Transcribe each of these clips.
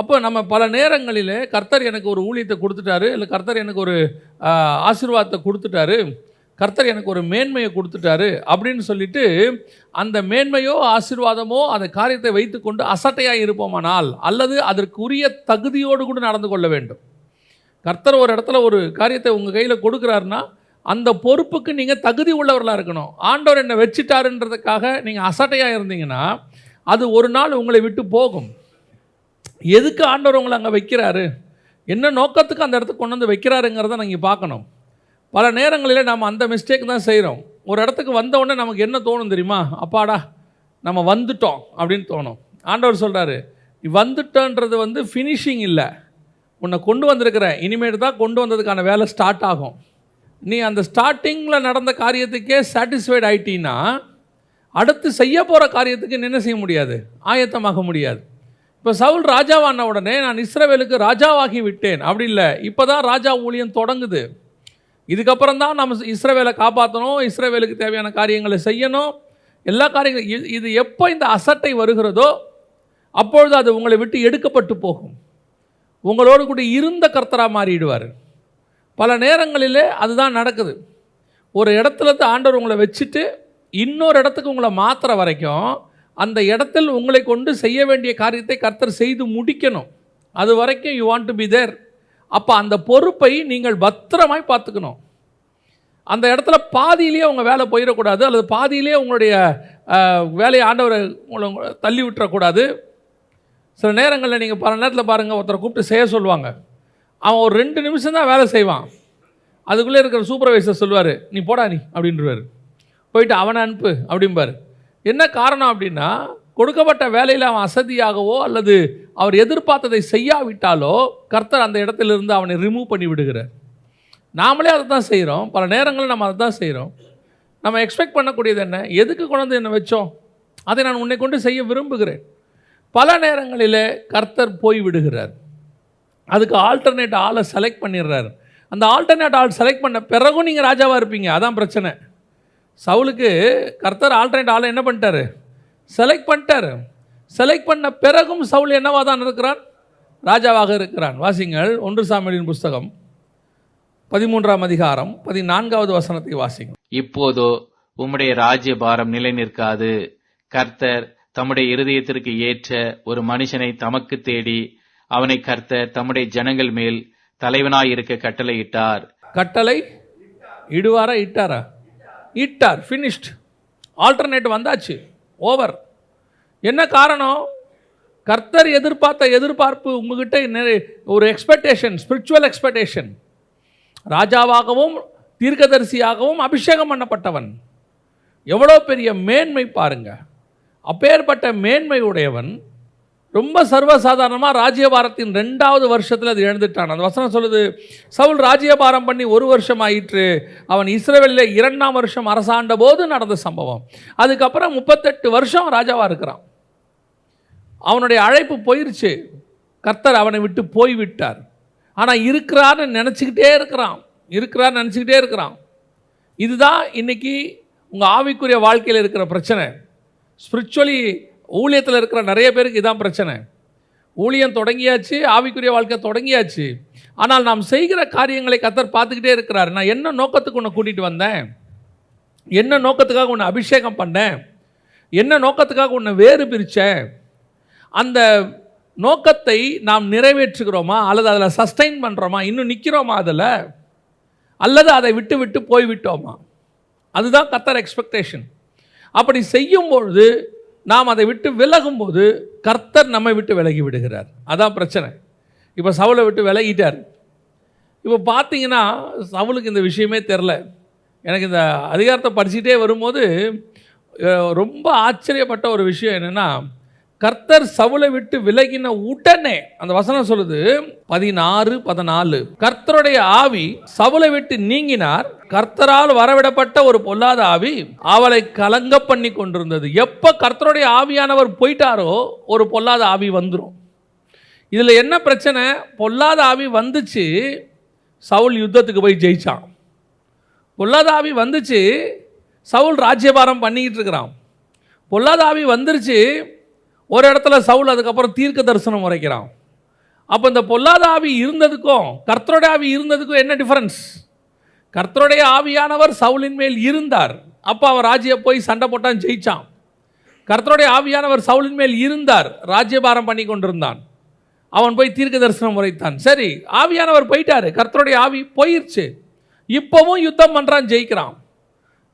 அப்போ நம்ம பல நேரங்களில் கர்த்தர் எனக்கு ஒரு ஊழியத்தை கொடுத்துட்டாரு இல்லை கர்த்தர் எனக்கு ஒரு ஆசீர்வாதத்தை கொடுத்துட்டாரு கர்த்தர் எனக்கு ஒரு மேன்மையை கொடுத்துட்டாரு அப்படின்னு சொல்லிட்டு அந்த மேன்மையோ ஆசீர்வாதமோ அந்த காரியத்தை வைத்துக்கொண்டு அசட்டையாக இருப்போமானால் அல்லது அதற்குரிய தகுதியோடு கூட நடந்து கொள்ள வேண்டும். கர்த்தர் ஒரு இடத்துல ஒரு காரியத்தை உங்கள் கையில் கொடுக்குறாருன்னா அந்த பொறுப்புக்கு நீங்கள் தகுதி உள்ளவர்களாக இருக்கணும். ஆண்டவர் என்னை வச்சிட்டாருன்றதுக்காக நீங்கள் அசட்டையாக இருந்தீங்கன்னா அது ஒரு நாள் உங்களை விட்டு போகும். எதுக்கு ஆண்டவர் உங்களை அங்கே வைக்கிறாரு? என்ன நோக்கத்துக்கு அந்த இடத்துக்கு கொண்டு வந்து வைக்கிறாருங்கிறத நீங்கள் பார்க்கணும். பல நேரங்களில் நம்ம அந்த மிஸ்டேக் தான் செய்கிறோம் ஒரு இடத்துக்கு வந்தவுடனே நமக்கு என்ன தோணும் தெரியுமா? அப்பாடா நம்ம வந்துட்டோம் அப்படின்னு தோணும். ஆண்டவர் சொல்கிறாரு நீ வந்துட்டோன்றது வந்து ஃபினிஷிங் இல்லை. உன்னை கொண்டு வந்திருக்கிற இனிமேட்டு தான் கொண்டு வந்ததுக்கான வேலை ஸ்டார்ட் ஆகும். நீ அந்த ஸ்டார்டிங்கில் நடந்த காரியத்துக்கே சாட்டிஸ்ஃபைடு ஆயிட்டீன்னா அடுத்து செய்ய போகிற காரியத்துக்கு என்ன செய்ய முடியாது. ஆயத்தமாக முடியாது. இப்போ சவுல் ராஜாவான உடனே நான் இஸ்ரவேலுக்கு ராஜாவாகி விட்டேன். அப்படி இல்லை. இப்போ தான் ராஜா ஊழியம் தொடங்குது. இதுக்கப்புறம் தான் நம்ம இஸ்ரவேலை காப்பாற்றணும் இஸ்ரவேலுக்கு தேவையான காரியங்களை செய்யணும். எல்லா காரியங்களும் இது இது எப்போ இந்த அசட்டை வருகிறதோ அப்பொழுது அது உங்களை விட்டு எடுக்கப்பட்டு போகும். உங்களோடு கூட இருந்த கர்த்தராக மாறிடுவார். பல நேரங்களிலே அதுதான் நடக்குது. ஒரு இடத்துல ஆண்டவர் உங்களை வச்சுட்டு இன்னொரு இடத்துக்கு உங்களை மாற்றுற வரைக்கும் அந்த இடத்தில் உங்களை கொண்டு செய்ய வேண்டிய காரியத்தை கர்த்தர் செய்து முடிக்கணும். அது வரைக்கும் you want to be there அப்போ அந்த பொறுப்பை நீங்கள் பத்திரமாய் பார்த்துக்கணும். அந்த இடத்துல பாதியிலேயே உங்கள் வேலை போயிடக்கூடாது அல்லது பாதியிலேயே உங்களுடைய வேலையை ஆண்டவரை உங்களை தள்ளி விட்டுறக்கூடாது. சில நேரங்களில் நீங்கள் பல நேரத்தில் பாருங்கள் ஒருத்தரை கூப்பிட்டு செய்ய சொல்லுவாங்க. அவன் ஒரு ரெண்டு நிமிஷம் தான் வேலை செய்வான். அதுக்குள்ளே இருக்கிற சூப்பர்வைசர் சொல்லுவார் நீ போடா நீ அப்படின்றவர். போயிட்டு அவனை அனுப்பு அப்படிம்பார். என்ன காரணம் அப்படின்னா கொடுக்கப்பட்ட வேலையில் அவன் அசதியாகவோ அல்லது அவர் எதிர்பார்த்ததை செய்யாவிட்டாலோ கர்த்தர் அந்த இடத்திலிருந்து அவனை ரிமூவ் பண்ணி விடுகிறார். நாமளே அதை தான் செய்கிறோம் பல நேரங்களில் நம்ம அதை தான் செய்கிறோம் நம்ம எக்ஸ்பெக்ட் பண்ணக்கூடியது என்ன? எதுக்கு கொண்டு என்னை வச்சோம்? அதை நான் உன்னை கொண்டு செய்ய விரும்புகிறேன். பல நேரங்களில் கர்த்தர் போய் விடுகிறார். அதுக்கு ஆல்டர்னேட் ஆளை செலக்ட் பண்ணிடுறாரு. அந்த ஆல்டர்னேட் ஆள் செலக்ட் பண்ண பிறகும் நீங்கள் ராஜாவாக இருப்பீங்க. அதான் பிரச்சனை. சவுலுக்கு கர்த்தர் ஆல்டர்னேட் ஆளை என்ன பண்ணிட்டாரு? செலக்ட் பண்ணிட்டாரு. செலக்ட் பண்ண பிறகும் சவுல் என்னவா தான் இருக்கிறான்? ராஜாவாக இருக்கிறான். வாசிங்கள் ஒன்று சாமியலின் புஸ்தகம் பதிமூன்றாம் அதிகாரம் பதினான்காவது வசனத்தை வாசிங்க. இப்போதோ உம்முடைய ராஜ்ய பாரம் நிலை நிற்காது. கர்த்தர் தம்முடைய இருதயத்திற்கு ஏற்ற ஒரு மனுஷனை தமக்கு தேடி அவனை கர்த்தர் தம்முடைய ஜனங்கள் மேல் தலைவனாயிருக்க கட்டளையிட்டார். கட்டளை இடுவாரா இட்டாரா? இட்டார் ஃபினிஷ்ட் ஆல்டர்னேட் வந்தாச்சு ஓவர் என்ன காரணம்? கர்த்தர் எதிர்பார்த்த எதிர்பார்ப்பு உங்ககிட்ட நிறைய- ஒரு எக்ஸ்பெக்டேஷன் ஸ்பிரிச்சுவல் எக்ஸ்பெக்டேஷன் ராஜாவாகவும் தீர்க்கதரிசியாகவும் அபிஷேகம் பண்ணப்பட்டவன். எவ்வளோ பெரிய மேன்மை பாருங்க. அப்பேற்பட்ட மேன்மை உடையவன் ரொம்ப சர்வசாதாரணமாக ராஜ்யபாரத்தின் ரெண்டாவது வருஷத்தில் அது எழுந்துட்டான். அந்த வசனம் சொல்லுது சவுல் ராஜ்யபாரம் பண்ணி ஒரு வருஷம் ஆயிற்று. அவன் இஸ்ரவேலில் இரண்டாம் வருஷம் அரசாண்ட போது நடந்த சம்பவம். அதுக்கப்புறம் முப்பத்தெட்டு வருஷம் ராஜாவாக இருக்கிறான். அவனுடைய அழைப்பு போயிருச்சு. கர்த்தர் அவனை விட்டு போய் விட்டார் ஆனால் இருக்கிறான்னு நினச்சிக்கிட்டே இருக்கிறான். இருக்கிறான்னு நினச்சிக்கிட்டே இருக்கிறான். இதுதான் இன்னைக்கு உங்கள் ஆவிக்குரிய வாழ்க்கையில் இருக்கிற பிரச்சனை. ஸ்பிரிச்சுவலி ஊழியத்தில் இருக்கிற நிறைய பேருக்கு இதான் பிரச்சனை. ஊழியம் தொடங்கியாச்சு ஆவிக்குரிய வாழ்க்கை தொடங்கியாச்சு. ஆனால் நாம் செய்கிற காரியங்களை கத்தர் பார்த்துக்கிட்டே இருக்கிறார். நான் என்ன நோக்கத்துக்கு உன்னை கூட்டிகிட்டு வந்தேன்? என்ன நோக்கத்துக்காக உன்னை அபிஷேகம் பண்ணேன்? என்ன நோக்கத்துக்காக உன்னை வேறு பிரித்தேன் அந்த நோக்கத்தை நாம் நிறைவேற்றுகிறோமா? அல்லது அதில் சஸ்டைன் பண்ணுறோமா இன்னும் நிற்கிறோமா அதில்? அல்லது அதை விட்டு விட்டு போய்விட்டோமா? அதுதான் கத்தர் எக்ஸ்பெக்டேஷன் அப்படி செய்யும்பொழுது நாம் அதை விட்டு விலகும்போது கர்த்தர் நம்மை விட்டு விலகி விடுகிறார். அதான் பிரச்சனை. இப்போ சவுளை விட்டு விலகிட்டார். இப்போ பார்த்தீங்கன்னா சவுளுக்கு இந்த விஷயமே தெரில. எனக்கு இந்த அதிகாரத்தை படிச்சுட்டே வரும்போது ரொம்ப ஆச்சரியப்பட்ட ஒரு விஷயம் என்னென்னா கர்த்தர் சவுலை விட்டு விலகின உடனே அந்த வசனம் சொல்லுது பதினாறு பதினாலு. கர்த்தருடைய ஆவி சவுலை விட்டு நீங்கினார். கர்த்தரால் வரவிடப்பட்ட ஒரு பொல்லாத ஆவி அவளை கலங்க பண்ணி கொண்டிருந்தது. எப்போ கர்த்தருடைய ஆவியானவர் போயிட்டாரோ ஒரு பொல்லாத ஆவி வந்துடும் இதில் என்ன பிரச்சனை? பொல்லாத ஆவி வந்துச்சு சவுல் யுத்தத்துக்கு போய் ஜெயிச்சான். பொல்லாத ஆவி வந்துச்சு சவுல் ராஜ்யபாரம் பண்ணிக்கிட்டு இருக்கிறான். பொல்லாத ஆவி வந்துருச்சு ஒரு இடத்துல சவுல் அதுக்கப்புறம் தீர்க்க தரிசனம் உரைக்கிறான். அப்போ இந்த பொல்லாத ஆவி இருந்ததுக்கும் கர்த்தருடைய ஆவி இருந்ததுக்கும் என்ன டிஃபரன்ஸ் கர்த்தருடைய ஆவியானவர் சவுலின் மேல் இருந்தார். அப்போ அவர் ராஜ்ய போய் சண்டை போட்டான் ஜெயிச்சான். கர்த்தருடைய ஆவியானவர் சவுலின் மேல் இருந்தார் ராஜ்யபாரம் பண்ணி கொண்டிருந்தான். அவன் போய் தீர்க்க தரிசனம் உரைத்தான். சரி ஆவியானவர் போயிட்டாரு. கர்த்தருடைய ஆவி போயிருச்சு. இப்போவும் யுத்தம் பண்ணுறான் ஜெயிக்கிறான்.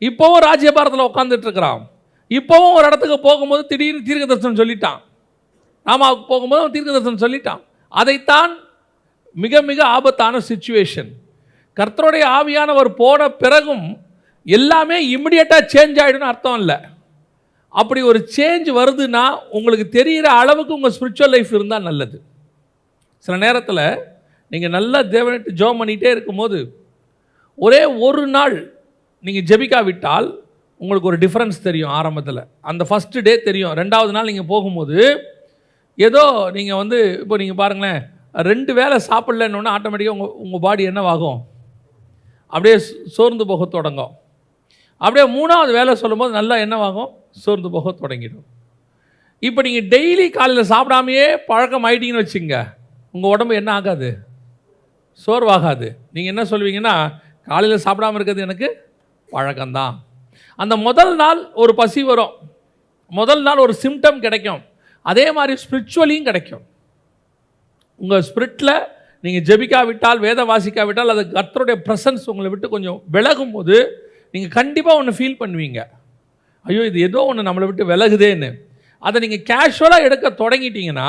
இப்போவும் ராஜ்யபாரத்தில் உட்காந்துட்டு இருக்கிறான். இப்போவும் ஒரு இடத்துக்கு போகும்போது திடீர்னு தீர்க்க தரிசனம் சொல்லிட்டான். ராமாவுக்கு போகும்போது அவன் தீர்க்க தரிசனம் சொல்லிட்டான். அதைத்தான் மிக மிக ஆபத்தான சுச்சுவேஷன் கர்த்தருடைய ஆவியானவர் போன பிறகும் எல்லாமே இம்மிடியட்டாக சேஞ்ச் ஆகிடும்னு அர்த்தம் இல்லை. அப்படி ஒரு சேஞ்ச் வருதுன்னா உங்களுக்கு தெரிகிற அளவுக்கு உங்கள் ஸ்பிரிச்சுவல் லைஃப் இருந்தால் நல்லது. சில நேரத்தில் நீங்கள் நல்லா தேவனிட்டு ஜோம் பண்ணிகிட்டே இருக்கும்போது ஒரே ஒரு நாள் நீங்கள் ஜெபிக்காவிட்டால் உங்களுக்கு ஒரு டிஃப்ரென்ஸ் தெரியும் ஆரம்பத்தில். அந்த ஃபஸ்ட்டு டே தெரியும். ரெண்டாவது நாள் நீங்கள் போகும்போது ஏதோ நீங்கள் வந்து இப்போ நீங்கள் பாருங்களேன் ரெண்டு வேளை சாப்பிட்லன்னு ஆட்டோமேட்டிக்காக உங்கள் உங்கள் பாடி என்னவாகும்? அப்படியே சோர்ந்து போக தொடங்கும். அப்படியே மூணாவது வேலை சொல்லும்போது நல்லா என்னவாகும்? சோர்ந்து போக தொடங்கிடும். இப்போ நீங்கள் டெய்லி காலையில் சாப்பிடாமையே பழக்கம் ஆகிட்டீங்கன்னு வச்சுங்க உங்கள் உடம்பு என்ன ஆகாது? சோர்வாகாது. நீங்கள் என்ன சொல்லுவீங்கன்னா காலையில் சாப்பிடாம இருக்கிறது எனக்கு பழக்கம்தான். அந்த முதல் நாள் ஒரு பசி வரும். முதல் நாள் ஒரு சிம்டம் கிடைக்கும். அதே மாதிரி ஸ்பிரிச்சுவலியும் கிடைக்கும். உங்கள் ஸ்பிரிட்டில் நீங்கள் ஜெபிக்காவிட்டால் வேத வாசிக்காவிட்டால் அது கர்த்தருடைய ப்ரெசன்ஸ் உங்களை விட்டு கொஞ்சம் விலகும் போது நீங்கள் கண்டிப்பாக ஒன்று ஃபீல் பண்ணுவீங்க. ஐயோ இது ஏதோ ஒன்று நம்மளை விட்டு விலகுதேன்னு. அதை நீங்கள் கேஷுவலாக எடுக்க தொடங்கிட்டீங்கன்னா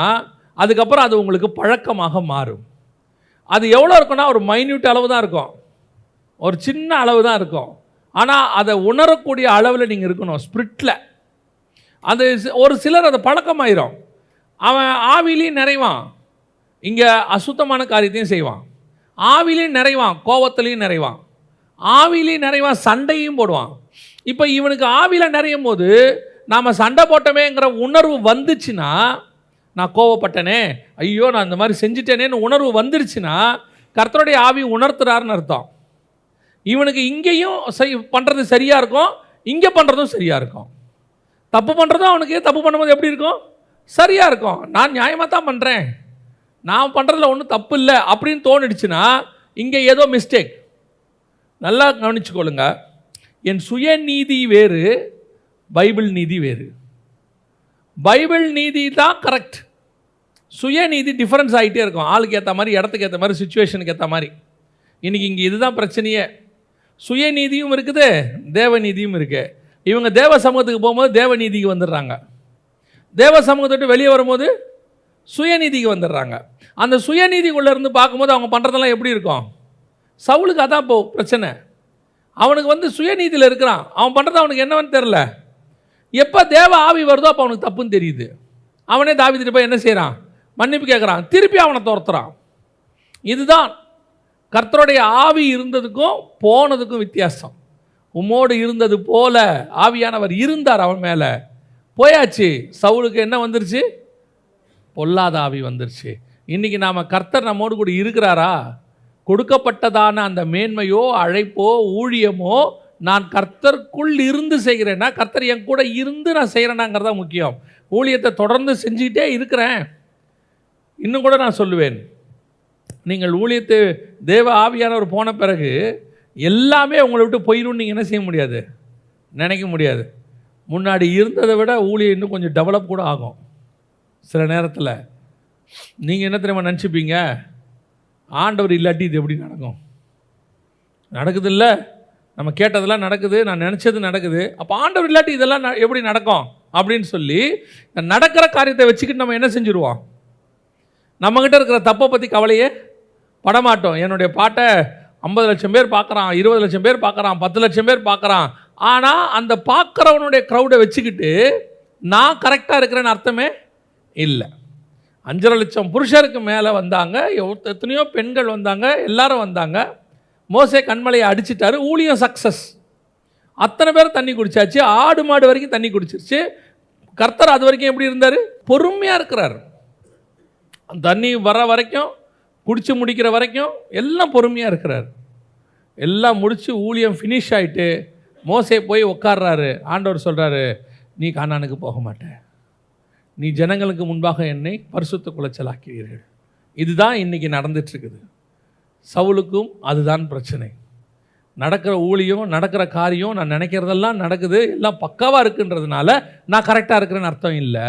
அதுக்கப்புறம் அது உங்களுக்கு பழக்கமாக மாறும். அது எவ்வளோ இருக்குன்னா ஒரு மைன்யூட் அளவு தான் இருக்கும். ஒரு சின்ன அளவு தான் இருக்கும். ஆனால் அதை உணரக்கூடிய அளவில் நீங்கள் இருக்கணும் ஸ்பிரிட்டில் அது ஒரு சிலர் அது பழக்கமாயிரும். அவன் ஆவிலையும் நிறைவான். இங்கே அசுத்தமான காரியத்தையும் செய்வான். ஆவிலையும் நிறைவான் கோவத்துலேயும் நிறைவான். ஆவிலையும் நிறைவான் சண்டையும் போடுவான். இப்போ இவனுக்கு ஆவியில் நிறையும் போது நாம் சண்டை போட்டமேங்கிற உணர்வு வந்துச்சுன்னா நான் கோவப்பட்டனே ஐயோ நான் இந்த மாதிரி செஞ்சிட்டேனேன்னு உணர்வு வந்துருச்சுன்னா கர்த்தருடைய ஆவி உணர்த்துறாருன்னு அர்த்தம். இவனுக்கு இங்கேயும் பண்ணுறது சரியாக இருக்கும் இங்கே பண்ணுறதும் சரியாக இருக்கும். தப்பு பண்ணுறதும் அவனுக்கு தப்பு பண்ணும்போது எப்படி இருக்கும்? சரியாக இருக்கும். நான் நியாயமாக தான் பண்ணுறேன் நான் பண்ணுறதுல ஒன்றும் தப்பு இல்லை அப்படின்னு தோணிடுச்சுன்னா இங்கே ஏதோ மிஸ்டேக் நல்லா கவனிச்சுக்கொள்ளுங்க. என் சுயநீதி வேறு பைபிள் நீதி வேறு. பைபிள் நீதி தான் கரெக்ட் சுயநீதி டிஃப்ரென்ஸ் ஆகிட்டே இருக்கும். ஆளுக்கு ஏற்ற மாதிரி இடத்துக்கு ஏற்ற மாதிரி சுச்சுவேஷனுக்கு ஏற்ற மாதிரி. இன்றைக்கி இங்கே இதுதான் பிரச்சனையே. சுயநீதியும் இருக்குது தேவநீதியும் இருக்கு. இவங்க தேவ சமூகத்துக்கு போகும்போது தேவநீதிக்கு வந்துடுறாங்க. தேவ சமூகத்தை விட்டு வெளியே வரும்போது சுயநீதிக்கு வந்துடுறாங்க. அந்த சுயநீதிக்குள்ளே இருந்து பார்க்கும்போது அவங்க பண்ணுறதெல்லாம் எப்படி இருக்கும்? சவுளுக்கு அதான் இப்போ பிரச்சனை. அவனுக்கு வந்து சுயநீதியில் இருக்கிறான். அவன் பண்ணுறது அவனுக்கு என்னவன்னு தெரில எப்போ தேவ ஆவி வருதோ அப்போ அவனுக்கு தப்புன்னு தெரியுது. அவனே தாவிதிட்டு போய் என்ன செய்கிறான் மன்னிப்பு கேட்குறான் திருப்பி அவனை துரத்துறான். இதுதான் கர்த்தருடைய ஆவி இருந்ததுக்கும் போனதுக்கும் வித்தியாசம். உம்மோடு இருந்தது போல ஆவியானவர் இருந்தார் அவன் மேலே. போயாச்சு. சவுலுக்கு என்ன வந்துருச்சு? பொல்லாத ஆவி வந்துருச்சு. இன்றைக்கி நாம் கர்த்தர் நம்மோடு கூட இருக்கிறாரா? கொடுக்கப்பட்டதான அந்த மேன்மையோ அழைப்போ ஊழியமோ நான் கர்த்தருக்குள் இருந்து செய்கிறேன்னா கர்த்தர் என் கூட இருந்து நான் செய்கிறேனாங்கிறதா முக்கியம். ஊழியத்தை தொடர்ந்து செஞ்சுக்கிட்டே இருக்கிறேன். இன்னும் கூட நான் சொல்லுவேன். நீங்கள் ஊழியத்தை தேவ ஆவியானவர் போன பிறகு எல்லாமே உங்களை விட்டு போயிடும் நீங்கள் என்ன செய்ய முடியாது? நினைக்க முடியாது. முன்னாடி இருந்ததை விட ஊழியம் இன்னும் கொஞ்சம் டெவலப் கூட ஆகும். சில நேரத்தில் நீங்கள் என்ன தெரியுமா நினச்சிப்பீங்க? ஆண்டவர் இல்லாட்டி இது எப்படி நடக்கும்? நடக்குது இல்லை நம்ம கேட்டதெல்லாம் நடக்குது நான் நினச்சது நடக்குது. அப்போ ஆண்டவர் இல்லாட்டி இதெல்லாம் ந- எப்படி நடக்கும்? அப்படின்னு சொல்லி நடக்கிற காரியத்தை வச்சுக்கிட்டு நம்ம என்ன செஞ்சுருவோம்? நம்மக்கிட்ட இருக்கிற தப்பை பற்றி கவலையே படமாட்டோம். என்னுடைய பாட்டை ஐம்பது லட்சம் பேர் பார்க்குறான் இருபது லட்சம் பேர் பார்க்குறான் பத்து லட்சம் பேர் பார்க்குறான் ஆனால் அந்த பார்க்குறவனுடைய க்ரௌடை வச்சுக்கிட்டு நான் கரெக்டாக இருக்கிறேன்னு அர்த்தமே இல்லை. அஞ்சரை லட்சம் புருஷருக்கு மேலே வந்தாங்க எத்தனையோ பெண்கள் வந்தாங்க எல்லாரும் வந்தாங்க. மோசே கண்மலையை அடிச்சிட்டாரு ஊழியம் சக்ஸஸ் அத்தனை பேர் தண்ணி குடிச்சாச்சு ஆடு மாடு வரைக்கும் தண்ணி குடிச்சிருச்சு. கர்த்தர் அது வரைக்கும் எப்படி இருந்தார்? பொறுமையாக இருக்கிறார். தண்ணி வர வரைக்கும் குடித்து முடிக்கிற வரைக்கும் எல்லாம் பொறுமையாக இருக்கிறார். எல்லாம் முடித்து ஊழியம் ஃபினிஷ் ஆகிட்டு மோசே போய் உட்கார்றாரு. ஆண்டவர் சொல்கிறாரு நீ கானானுக்கு போக மாட்ட நீ ஜனங்களுக்கு முன்பாக என்னை பரிசுத்த குலைச்சலாக்கிறீர்கள் இதுதான் இன்னைக்கு நடந்துட்டுருக்குது. சவுலுக்கும் அதுதான் பிரச்சனை. நடக்கிற ஊழியம் நடக்கிற காரியம் நான் நினைக்கிறதெல்லாம் நடக்குது எல்லாம் பக்காவாக இருக்குன்றதுனால நான் கரெக்டாக இருக்கிறேன்னு அர்த்தம் இல்லை.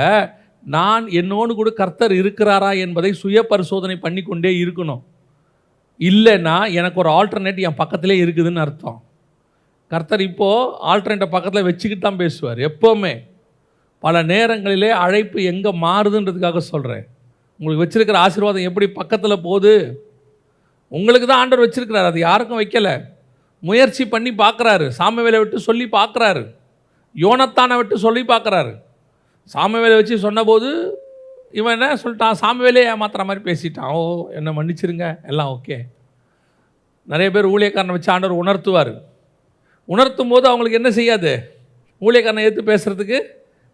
நான் என்னோடு கூட கர்த்தர் இருக்கிறாரா என்பதை சுய பரிசோதனை பண்ணிக்கொண்டே இருக்கணும். இல்லைன்னா எனக்கு ஒரு ஆல்டர்னேட் என் பக்கத்திலே இருக்குதுன்னு அர்த்தம். கர்த்தர் இப்போது ஆல்டர்னேட்டை பக்கத்தில் வச்சுக்கிட்டு தான் பேசுவார். எப்போவுமே பல நேரங்களிலே அழைப்பு எங்கே மாறுதுன்றதுக்காக சொல்கிறேன் உங்களுக்கு வச்சுருக்கிற ஆசீர்வாதம் எப்படி பக்கத்தில் போகுது? உங்களுக்கு தான் ஆண்டவர் வச்சுருக்கிறார். அது யாருக்கும் வைக்கலை. முயற்சி பண்ணி பார்க்குறாரு. சாமவேலை விட்டு சொல்லி பார்க்குறாரு. யோனத்தானை விட்டு சொல்லி பார்க்குறாரு. சாமவேலை வச்சு சொன்னபோது இவன் என்ன சொல்லிட்டான் சாமவேலே ஏமாத்துற மாதிரி பேசிட்டான். ஓ என்னை மன்னிச்சிருங்க. எல்லாம் ஓகே. நிறைய பேர் ஊழியக்காரனை வச்சு ஆண்டவர் உணர்த்துவார். உணர்த்தும் போது அவங்களுக்கு என்ன செய்யாது? ஊழியக்காரனை எடுத்து பேசுகிறதுக்கு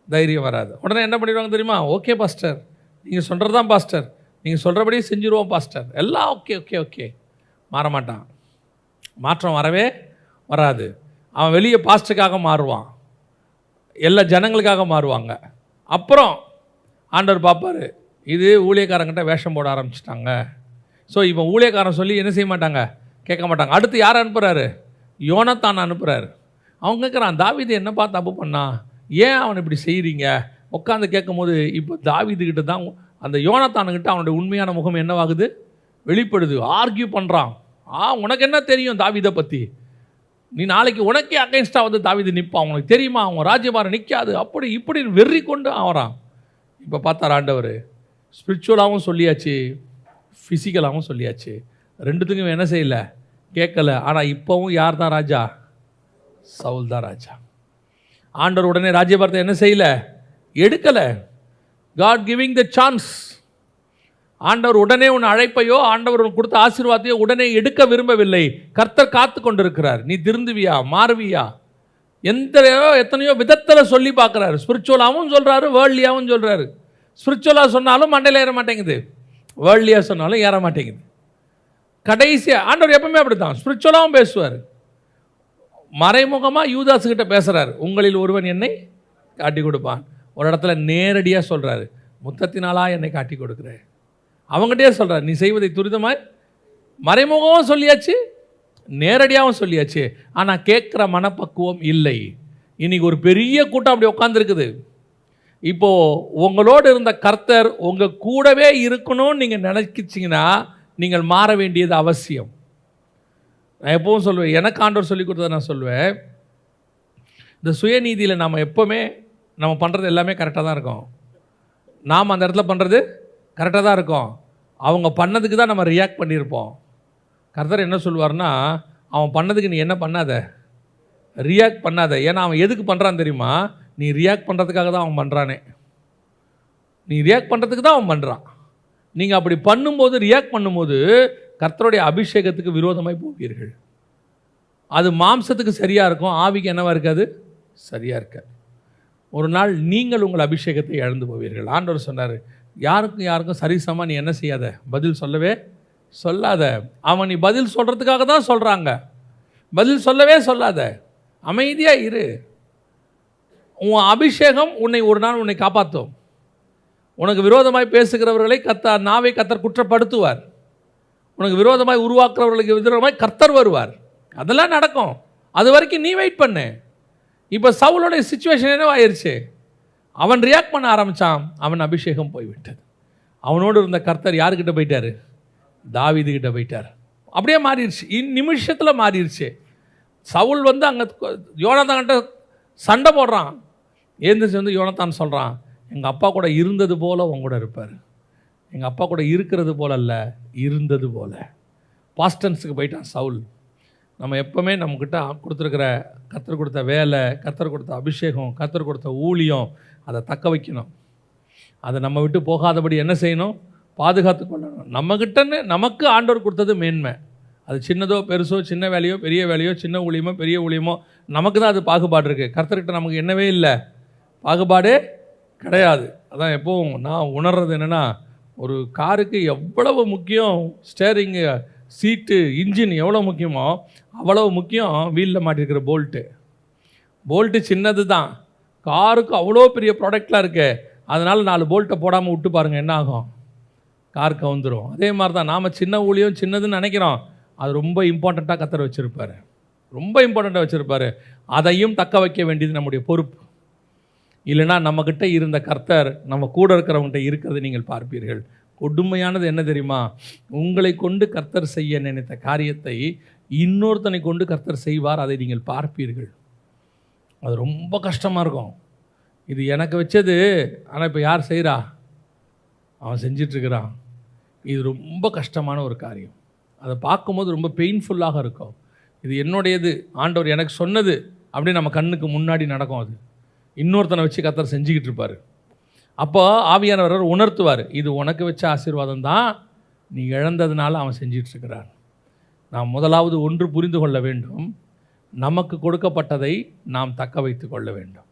தைரியம் வராது. உடனே என்ன பண்ணிடுவாங்க தெரியுமா? Okay pastor. நீங்கள் சொல்கிறது தான் பாஸ்டர். நீங்கள் சொல்கிறபடி செஞ்சுருவோம் பாஸ்டர். எல்லாம் ஓகே ஓகே ஓகே. மாற மாட்டான் மாற்றம் வரவே வராது. அவன் வெளியே பாஸ்டருக்காக மாறுவான். எல்லா ஜனங்களுக்காக மாறுவாங்க. அப்புறம் ஆண்டவர் பார்ப்பாரு இது ஊழியக்காரங்கிட்ட வேஷம் போட ஆரம்பிச்சிட்டாங்க. ஸோ இவன் ஊழியக்காரன் சொல்லி என்ன செய்ய மாட்டாங்க? கேட்க மாட்டாங்க. அடுத்து யார் அனுப்புகிறாரு யோனத்தான் அனுப்புகிறாரு அவங்க கேட்குறான் தாவீது என்னப்பா தப்பு பண்ணா? ஏன் அவன் இப்படி செய்கிறீங்க உட்காந்து கேட்கும்போது இப்போ தாவிதுக்கிட்ட தான் அந்த யோனத்தானுக்கிட்ட அவனுடைய உண்மையான முகம் என்னவாகுது? வெளிப்படுது. ஆர்கியூ பண்ணுறான் ஆ உனக்கு என்ன தெரியும் தாவீதை பற்றி நீ நாளைக்கு உனக்கே அகைன்ஸ்டாக வந்து தாவிது நிற்பான் உனக்கு தெரியுமா? அவன் ராஜ்யபாரம் நிற்காது அப்படி இப்படின்னு வெறி கொண்டு ஆகிறான் இப்போ பார்த்தார் ஆண்டவர். ஸ்பிரிச்சுவலாகவும் சொல்லியாச்சு ஃபிசிக்கலாகவும் சொல்லியாச்சு. ரெண்டுத்துக்கும் என்ன செய்யல? கேட்கல. ஆனால் இப்போவும் யார் தான் ராஜா? சவுல் தான் ராஜா. ஆண்டவர் உடனே ராஜ்யபாரத்தை என்ன செய்யல? எடுக்கலை. காட் கிவிங் த சான்ஸ் ஆண்டவர் உடனே உன் அழைப்பையோ ஆண்டவர் கொடுத்த ஆசீர்வாதத்தையோ உடனே எடுக்க விரும்பவில்லை. கர்த்தர் காத்து கொண்டிருக்கிறார். நீ திருந்துவியா? மாறுவியா? எந்த எத்தனையோ விதத்தில் சொல்லி பார்க்குறாரு. ஸ்பிரிச்சுவலாகவும் சொல்கிறாரு வேர்ல்லியாகவும் சொல்கிறாரு ஸ்பிரிச்சுவலாக சொன்னாலும் மண்டையில் ஏற மாட்டேங்குது. வேர்ல்லியாக சொன்னாலும் ஏற மாட்டேங்குது. கடைசியாக ஆண்டவர் எப்பவுமே அப்படி தான் ஸ்பிரிச்சுவலாகவும் பேசுவார் மறைமுகமாக யூதாஸுக்கிட்ட பேசுகிறார் உங்களில் ஒருவன் என்னை காட்டி கொடுப்பான். ஒரு இடத்துல நேரடியாக சொல்கிறாரு முத்தத்தினாலாக என்னை காட்டி கொடுக்குறேன். அவங்ககிட்டயே சொல்கிறார் நீ செய்வதை துரிதமாய். மறைமுகமும் சொல்லியாச்சு நேரடியாகவும் சொல்லியாச்சு. ஆனால் கேட்குற மனப்பக்குவம் இல்லை. இன்றைக்கி ஒரு பெரிய கூட்டம் அப்படி உட்காந்துருக்குது இப்போது உங்களோடு இருந்த கர்த்தர் உங்கள் கூடவே இருக்கணும்னு நீங்கள் நினைக்கிச்சிங்கன்னா நீங்கள் மாற வேண்டியது அவசியம். நான் எப்பவும் சொல்லுவேன் எனக்கு ஆண்டவர் சொல்லி கொடுத்ததை நான் சொல்லுவேன் இந்த சுயநீதியில் நம்ம எப்போவுமே நம்ம பண்ணுறது எல்லாமே கரெக்டாக தான் இருக்கும். நாம் அந்த இடத்துல பண்ணுறது கரெக்டாக தான் இருக்கும். அவங்க பண்ணதுக்கு தான் நம்ம ரியாக்ட் பண்ணியிருப்போம் கர்த்தர் என்ன சொல்லுவார்னா அவன் பண்ணதுக்கு நீ என்ன பண்ணாத? ரியாக்ட் பண்ணாத. ஏன்னா அவன் எதுக்கு பண்ணுறான் தெரியுமா? நீ ரியாக்ட் பண்ணுறதுக்காக தான் அவன் பண்ணுறானே நீ ரியாக்ட் பண்ணுறதுக்கு தான் அவன் பண்ணுறான் நீங்கள் அப்படி பண்ணும்போது ரியாக்ட் பண்ணும்போது கர்த்தருடைய அபிஷேகத்துக்கு விரோதமாய் போவீர்கள். அது மாம்சத்துக்கு சரியாக இருக்கும். ஆவிக்கு என்னவாக இருக்காது? சரியாக இருக்காது. ஒரு நாள் நீங்கள் உங்கள் அபிஷேகத்தை இழந்து போவீர்கள். ஆண்டவர் சொன்னார் யாருக்கும் யாருக்கும் சரிசமாக நீ என்ன செய்யாத? பதில் சொல்லவே சொல்லாத. அவன் நீ பதில் சொல்கிறதுக்காக தான் சொல்கிறாங்க பதில் சொல்லவே சொல்லாத. அமைதியாக இரு. உன் அபிஷேகம் உன்னை ஒரு நாள் உன்னை காப்பாற்றும் உனக்கு விரோதமாய் பேசுகிறவர்களை கத்த நாவை கத்தர் குற்றப்படுத்துவார். உனக்கு விரோதமாய் உருவாக்குறவர்களுக்கு விரோதமாய் கர்த்தர் வருவார். அதெல்லாம் நடக்கும். அது வரைக்கும் நீ வெயிட் பண்ணு. இப்போ சவுலோடைய சுச்சுவேஷன் என்னவாயிருச்சு அவன் ரியாக்ட் பண்ண ஆரம்பித்தான் அவன் அபிஷேகம் போய்விட்டது. அவனோடு இருந்த கர்த்தர் யாருக்கிட்ட போயிட்டார்? தாவிதுகிட்ட போயிட்டார். அப்படியே மாறிடுச்சு. இந்நிமிஷத்தில் மாறிடுச்சு. சவுல் வந்து அங்கே யோனத்தான்கிட்ட சண்டை போடுறான். ஏந்திரிச்சு வந்து யோனத்தான் சொல்கிறான் எங்கள் அப்பா கூட இருந்தது போல் உன் கூட இருப்பார். எங்கள் அப்பா கூட இருக்கிறது போல அல்ல இருந்தது போல. பாஸ்டன்ஸுக்கு போயிட்டான் சவுல். நம்ம எப்போவுமே நம்மக்கிட்ட கொடுத்துருக்கிற கத்தர் கொடுத்த வேலை கத்தர் கொடுத்த அபிஷேகம் கத்தர் கொடுத்த ஊழியம் அதை தக்க வைக்கணும். அதை நம்ம விட்டு போகாதபடி என்ன செய்யணும்? பாதுகாத்து கொள்ளணும். நம்மக்கிட்டன்னு நமக்கு ஆண்டவர் கொடுத்தது மேன்மை. அது சின்னதோ பெருசோ சின்ன வேலையோ பெரிய வேலையோ சின்ன ஊழியமோ பெரிய ஊழியமோ நமக்கு தான் அது பாகுபாடு இருக்குது கர்த்தர்கிட்ட நமக்கு என்னவே இல்லை. பாகுபாடே கிடையாது. அதான் எப்போவும் நான் உணர்றது என்னென்னா ஒரு காருக்கு எவ்வளவு முக்கியம் ஸ்டேரிங்கு சீட்டு இன்ஜின் எவ்வளோ முக்கியமோ அவ்வளவு முக்கியம் வீலில் மாட்டிருக்கிற போல்ட்டு. போல்ட்டு சின்னது தான் காருக்கு அவ்வளோ பெரிய ப்ராடக்ட்லாம் இருக்கு. அதனால் நாலு போல்ட்டை போடாமல் விட்டு பாருங்கள் என்ன ஆகும்? கார் கவுந்துரும். அதே மாதிரி தான் நாம் சின்ன ஊழியம் சின்னதுன்னு நினைக்கிறோம். அது ரொம்ப இம்பார்ட்டண்ட்டாக கத்தர் வச்சுருப்பாரு. ரொம்ப இம்பார்ட்டண்ட்டாக வச்சுருப்பார். அதையும் தக்க வைக்க வேண்டியது நம்முடைய பொறுப்பு. இல்லைன்னா நம்மக்கிட்ட இருந்த கர்த்தர் நம்ம கூட இருக்கிறவங்ககிட்ட இருக்கிறத நீங்கள் பார்ப்பீர்கள். கொடுமையானது என்ன தெரியுமா? உங்களை கொண்டு கர்த்தர் செய்ய நினைத்த காரியத்தை இன்னொருத்தனை கொண்டு கர்த்தர் செய்வார் அதை நீங்கள் பார்ப்பீர்கள். அது ரொம்ப கஷ்டமாக இருக்கும். இது எனக்கு வச்சது ஆனால் இப்போ யார் செய்கிறா அவன் செஞ்சிட்ருக்கிறான். இது ரொம்ப கஷ்டமான ஒரு காரியம். அதை பார்க்கும்போது ரொம்ப பெயின்ஃபுல்லாக இருக்கும். இது என்னுடையது ஆண்டவர் எனக்கு சொன்னது அப்படியே நம்ம கண்ணுக்கு முன்னாடி நடக்கும் அது. இன்னொருத்தனை வச்சு கத்தர் செஞ்சுக்கிட்டு இருப்பார் அப்போ ஆவியானவர் உணர்த்துவார் இது உனக்கு வச்ச ஆசீர்வாதம் தான் நீ இழந்ததுனால அவன் செஞ்சிட்ருக்கிறான். நாம் முதலாவது ஒன்று புரிந்து கொள்ள வேண்டும். நமக்கு கொடுக்கப்பட்டதை நாம் தக்க வைத்து கொள்ள வேண்டும்.